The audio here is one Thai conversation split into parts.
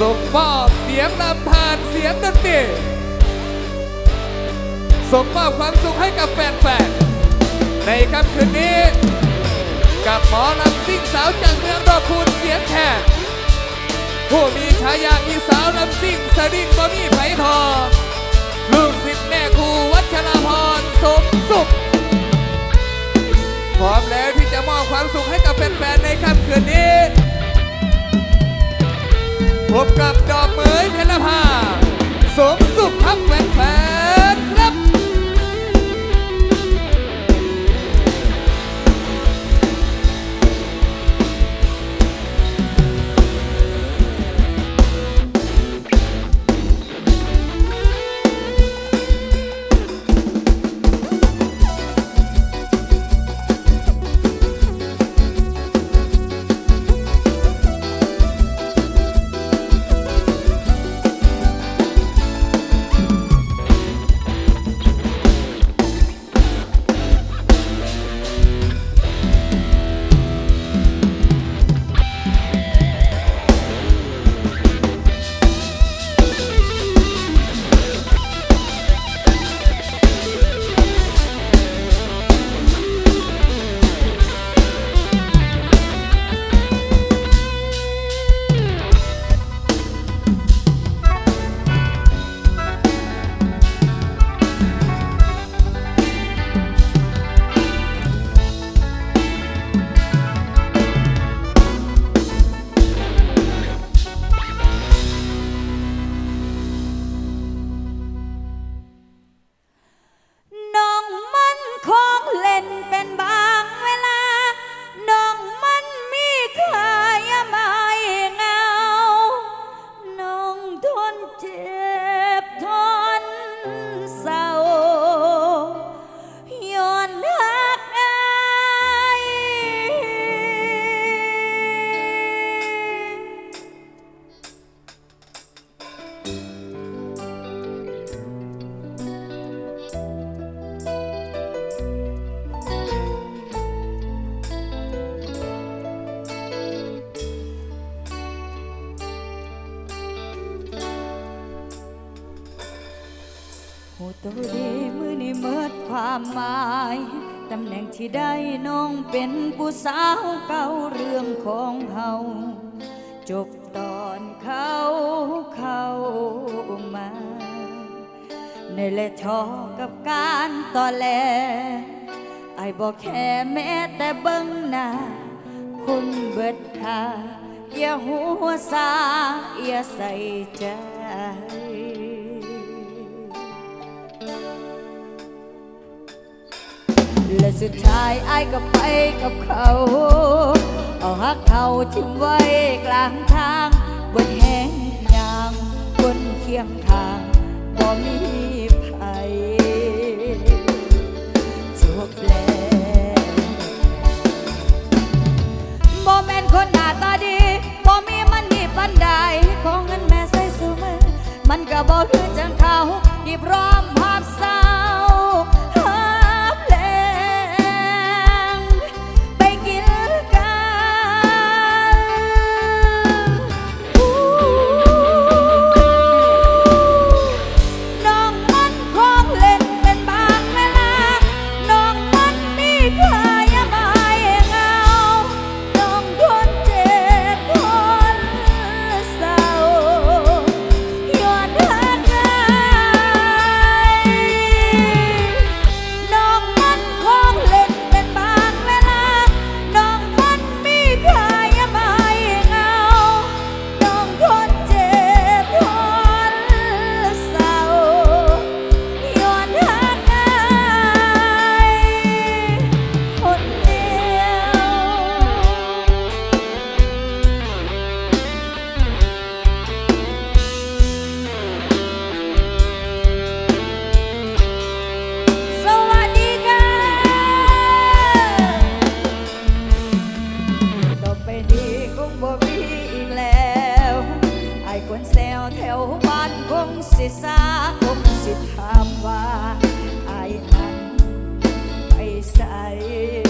ส่งมอบเสียงลำพานเสียงดนตรีส่งมอบความสุขให้กับแฟนๆ ในค่ำคืนนี้ กับหมอลำซิ่งสาวจากเมืองดอกคูณเสียงแคนผู้มีฉายาอีสาวลำซิ่งสดิ้งบ่มีไผ่ทอ ลูกศิษย์แม่ครูวัชรพรสมสุข พร้อมแล้วที่จะมอบความสุขให้กับแฟนๆ ในค่ำคืนนี้ พบกับดอกเหมยเพลภาสม ตัวดีมือนี่เมิดความหมายตำแหน่งที่ได้น้องเป็นผู้สาวเก่าเรื่องของเฮาจบตอนเขาเข้ามา ในแลทอกับการต่อแลไอ้บอกแค่แม้แต่เบิ้งหน้าคุณเบิดค่าอย่าหัวซาอย่าใส่ใจ และสุดท้ายไอ้ก็ไปกับเขา เอาหักเขาทิ้งไว้กลางทาง บนแห้งยางบนเคียงทางบ่มีภัยจบแล้วบ่แม่นคนหน้าตาดีบ่มีมันนี่ปันใดของเงินแม่ใส่สูมือมันก็บ่คือจังเขาที่พร้อม วบ้านคงสิสาคงสิถามว่าไอ้นั้นไปใส่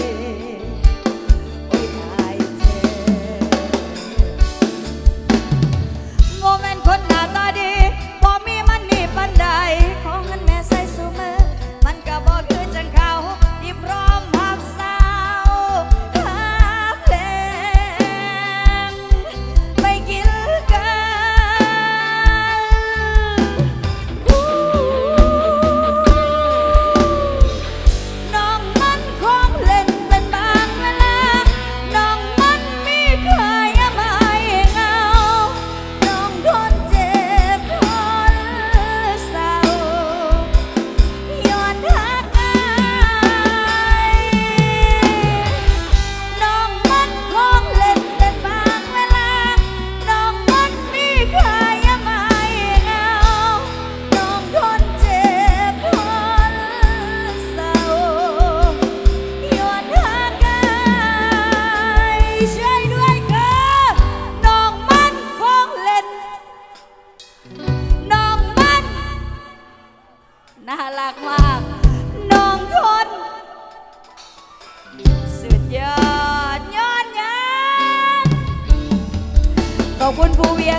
น่ารักมาก น้องทนสุดยอด ยอดยังขอบคุณผู้เวียง